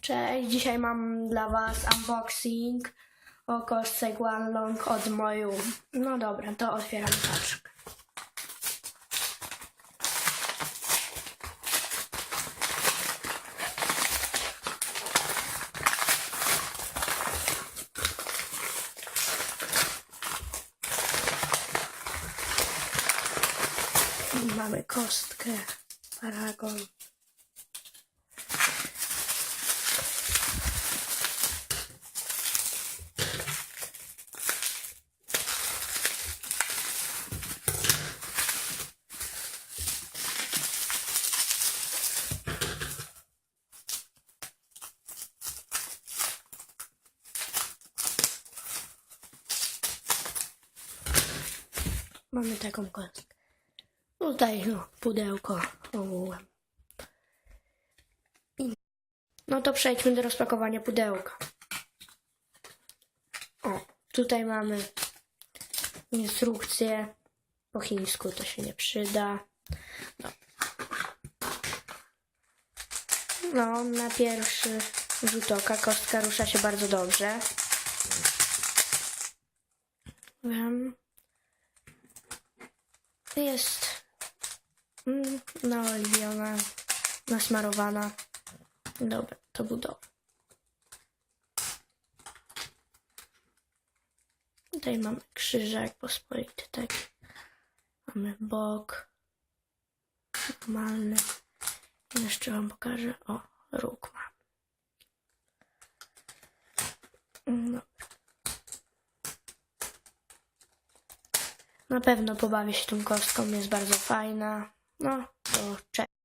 Cześć, dzisiaj mam dla Was unboxing o kostce Guanlong od moju. No dobra, to otwieram paczkę. Mamy kostkę Paragon. Mamy taką kostkę. Tutaj no, pudełko ogółem. I- No to przejdźmy do rozpakowania pudełka. O, tutaj mamy instrukcję. Po chińsku to się nie przyda. No, no na pierwszy rzut oka kostka rusza się bardzo dobrze. Wiem. Jest mm, naoliwiona, nasmarowana. Dobra, to budowa. Tutaj mamy krzyżak pospolity taki. Mamy bok. Normalny. Jeszcze wam pokażę. O, róg mam. No. Na pewno pobawię się tą kostką, jest bardzo fajna. No, to cześć.